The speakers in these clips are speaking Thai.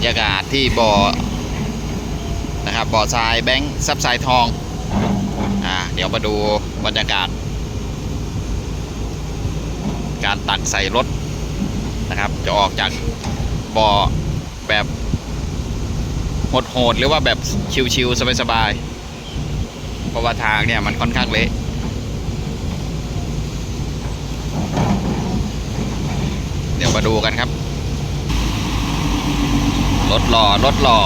รยากาศที่บ่อนะครับบ่อทรายแบงค์ซับทรายทองอ่าเดี๋ยวมาดูบรรยากาศ การตักใส่รถนะครับ จะออกจากบ่อแบบโหดๆหรือว่าแบบชิวๆสบายๆเพราะว่าทางเนี่ยมันค่อนข้างเละเดี๋ยวมาดูกันครับ รถหล่อรถหล่อ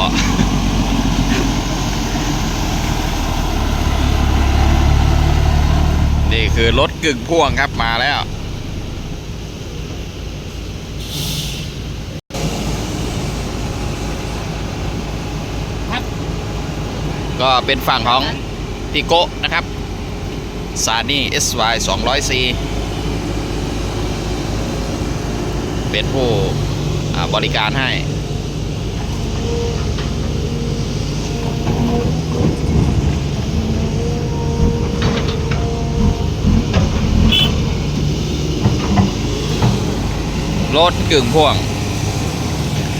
นี่คือรถกึ่งพ่วงครับมาแล้ว ก็เป็นฝั่งของติโกนะครับซานี่ SY 200C เป็นผู้บริการให้ รถกึ่งพ่วง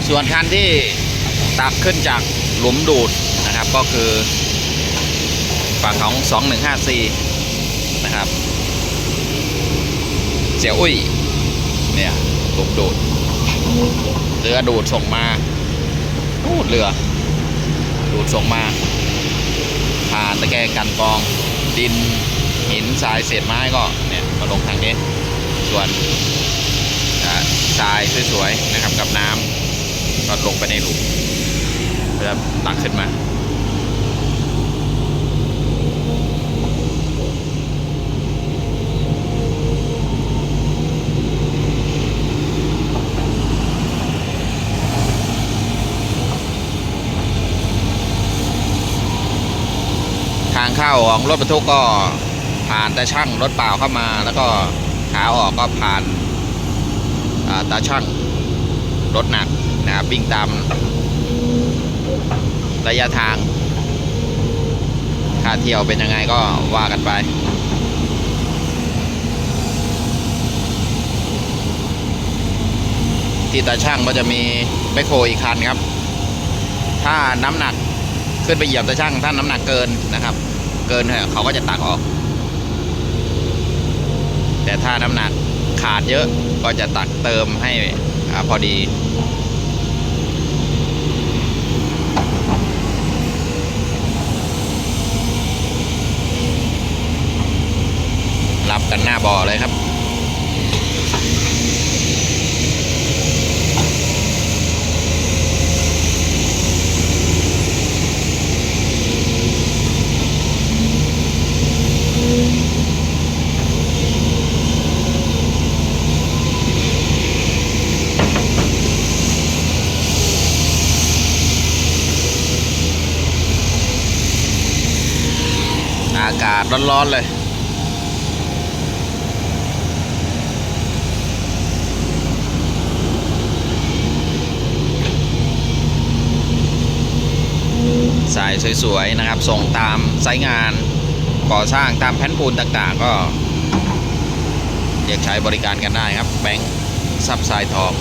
ส่วนคันที่ตักขึ้นจากหลุมดูดนะครับก็คือฝั่งของ 215C นะครับเสียอุ้ยเนี่ยหลุมดูดเรือดูดส่งมาดูดเรือ ดูดส่งมา ผ่านตะแกรงกันกองดินหินทรายเศษไม้ก็เนี่ยมาลงทางนี้ ส่วน ทรายสวยๆนะครับกับน้ำก็ลงไปในหลุมเพื่อตักขึ้นมา ทางเข้าของรถบรรทุกก็ผ่านแตาช่างรถเปล่าเข้ามา แล้วก็ขาออกก็ผ่าน ตาช่างรถหนักนะครับวิ่งตามระยะทาง ค่าเที่ยวเป็นยังไงก็ว่ากันไป ที่ตาช่างก็จะมีแมคโครอีกคันครับ ถ้าน้ำหนักขึ้นไปเหยียบตาช่างถ้าน้ำหนักเกินนะครับ เกินเนี่ยเขาก็จะตักออก แต่ถ้าน้ำหนัก ขาดเยอะก็จะตักเติมให้อพอดีรับกันหน้าบ่อเลยครับ อากาศร้อนๆเลย สายสวยๆนะครับ ส่งตามไซงานก่อสร้างตามแผ่นปูนต่างๆ ก็เรียกใช้บริการกันได้ครับ แบงค์ซับไซทอง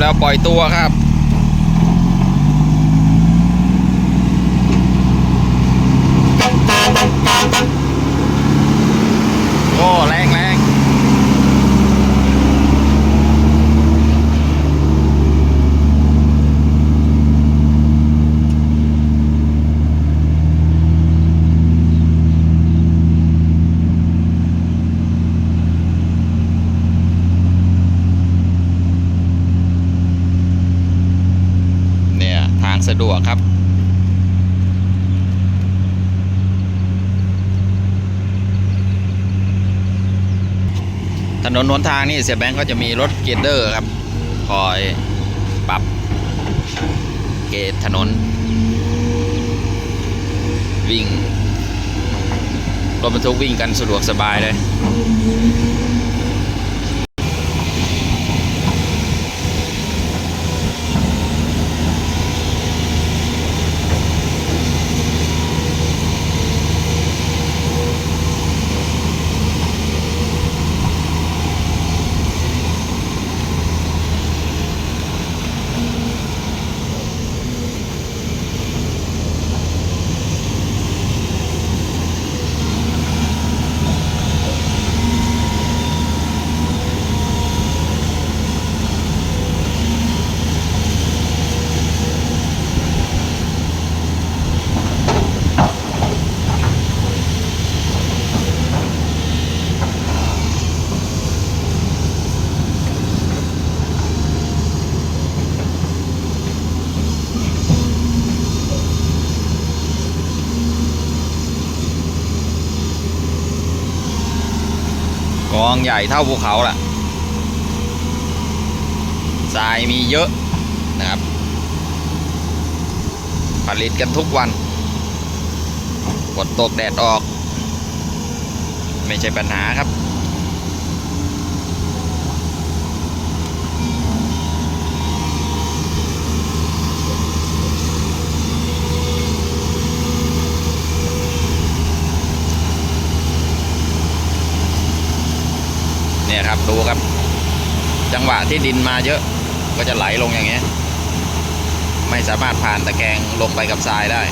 แล้วปล่อยตัวครับ โอ้ แรงแรง ดวกครับ ถ นนหนทางนี่เสียแบงก์ก็จะมีรถเกรดเดอร์ครับ คอยปรับเกรดถนน วิ่งรถบรรทุกวิ่งกันสะดวกสบายเลย องใหญ่เท่าภูเขาล่ะทรายมีเยอะนะครับ ผลิตกันทุกวันฝนตกแดดออก ไม่ใช่ปัญหาครับ ครับ ดูครับ จังหวะที่ดินมาเยอะ ก็จะไหลลงอย่างเงี้ย ไม่สามารถผ่านตะแกรงลงไปกับทรายได้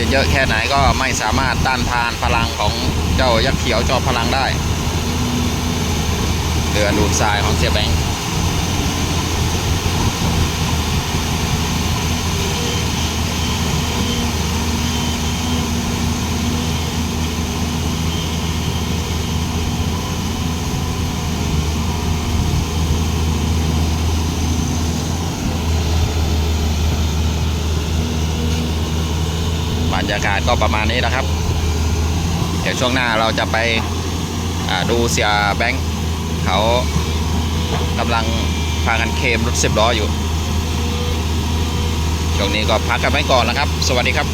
จะเยอะแค่ไหนก็ไม่สามารถต้านทานพลังของเจ้ายักษ์เขียวจอพลังได้เรือดูดทรายของเสียแบงค์ รยากาศก็ประมาณนี้นะครับ เดี๋ยวช่วงหน้าเราจะไปดูเสียแบงค์เขากำลังพากันเคมรถสิบล้ออยู่ ช่วงนี้ก็พักกันไว้ก่อนนะครับ สวัสดีครับ